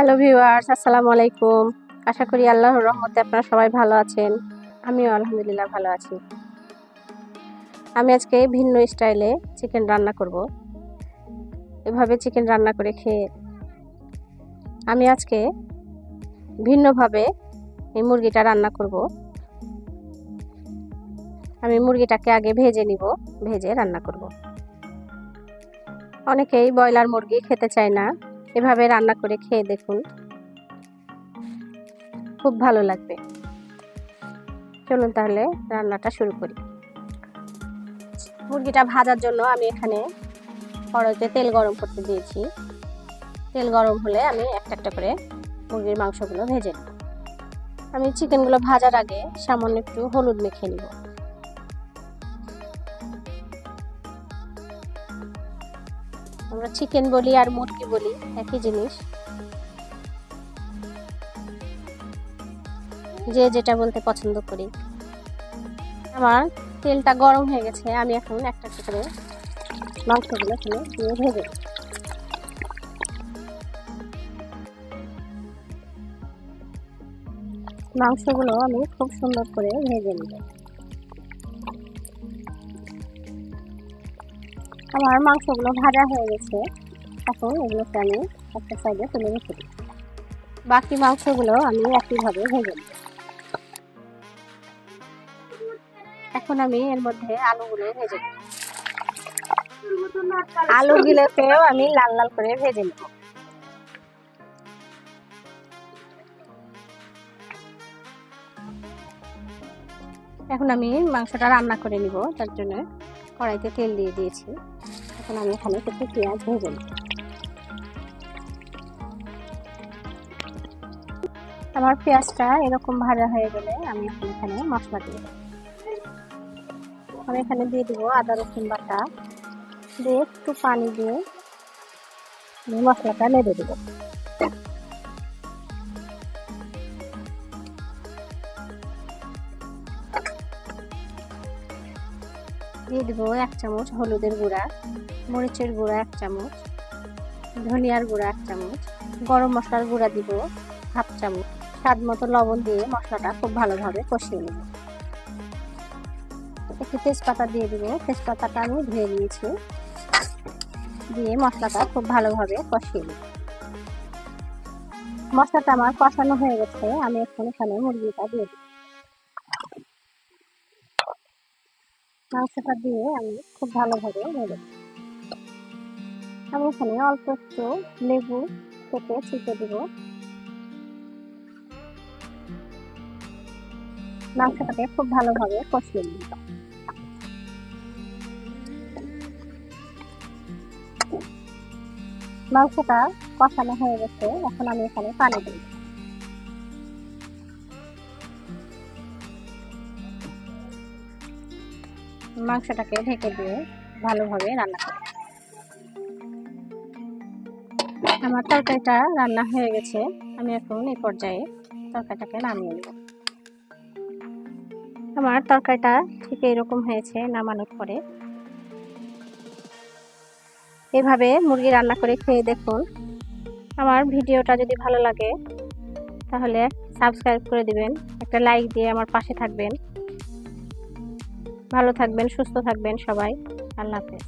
Hello viewers আসসালামু আলাইকুম। আশা করি আল্লাহর রহমতে আপনারা সবাই ভালো আছেন। আমিও আলহামদুলিল্লাহ ভালো আছি। আমি আজকে ভিন্ন স্টাইলে চিকেন রান্না করব। এভাবে চিকেন রান্না করে খেয়ে আমি আজকে ভিন্নভাবে এই মুরগিটা রান্না করব। আমি মুরগিটাকে আগে ভেজে নিব, ভেজে রান্না করব। অনেকেই ব্রয়লার মুরগি খেতে চায় না। এভাবে রান্না করে খেয়ে দেখুন। খুব ভালো লাগবে। চলুন তাহলে রান্নাটা শুরু করি। মুরগিটা ভাজার জন্য আমি এখানে কড়াইতে তেল গরম করতে দিয়েছি। তেল গরম হলে আমি একটা একটা করে মুরগির মাংসগুলো ভেজে নেব। আমি চিকেনগুলো ভাজার আগে সামান্য একটু হলুদ মেখে নিব। আমরা চিকেন বলি আর মুরগি বলি, একই জিনিস। যে যেটা বলতে পছন্দ করি। আমার তেলটা গরম হয়ে গেছে, আমি এখন একটা করে মাংসগুলো এখানে দিয়ে ভেজে মাংসগুলো আমি খুব সুন্দর করে ভেজে নেব। আমার মাংসগুলো ভাজা হয়ে গেছে। এখন এগুলোকে আমি একটা সাইডে তুলে রেখে দিই। বাকি মাংসগুলো আমি একইভাবে ভেজে নেব এখন আমি এর মধ্যে আলুগুলো ভেজে নেব আলুগুলোকেও আমি লাল লাল করে ভেজে নেব এখন আমি মাংসটা রান্না করে নিব, তার জন্য কড়াইতে তেল দিয়ে দিয়েছি। এখন আমি এখানে একটু পেঁয়াজ ভেজে নেব। আমার পেঁয়াজটা এরকম ভাজা হয়ে গেলে আমি এখন এখানে মশলা দিয়ে দেবো। আমি এখানে দিয়ে দিব আদা, রসুন বাটা। দিয়ে একটু পানি দিয়ে মশলাটা নেড়ে দেবো। দিয়ে দিব এক চামচ হলুদের গুঁড়া, মরিচের গুঁড়া এক চামচ, ধনিয়ার গুঁড়া এক চামচ, গরম মশলার গুঁড়া দিব হাফ চামচ। স্বাদ মতো লবণ দিয়ে মশলাটা খুব ভালোভাবে কষিয়ে নেব। একটু তেজপাতা দিয়ে দিব। তেজপাতাটা আমি ধুয়ে নিয়েছি। দিয়ে মশলাটা খুব ভালোভাবে কষিয়ে নেব। মশলাটা আমার কষানো হয়ে গেছে। আমি এখন এখানে মুরগিটা দিয়ে দিই মাংসটা দিয়ে আমি খুব ভালোভাবে নেড়ে আমি এখানে অল্প একটু লেবু কেটে ছিটে দিব। মাংসটাকে খুব ভালোভাবে কষিয়ে নিব। মাংসটা কষানো হয়ে গেছে, এখন আমি এখানে পানি দিই মাংসটাকে ঢেকে দিয়ে ভালোভাবে রান্না করি আমার তরকারিটা রান্না হয়ে গেছে। আমি এখন এই পর্যায়ে তরকারিটাকে নামিয়ে নেব। আমার তরকারিটা ঠিক এরকম হয়েছে নামানোর পরে। এভাবে মুরগি রান্না করে খেয়ে দেখুন। আমার ভিডিওটা যদি ভালো লাগে, তাহলে সাবস্ক্রাইব করে দিবেন। একটা লাইক দিয়ে আমার পাশে থাকবেন। ভালো থাকবেন সুস্থ থাকবেন সবাই। আল্লাহ হাফেজ।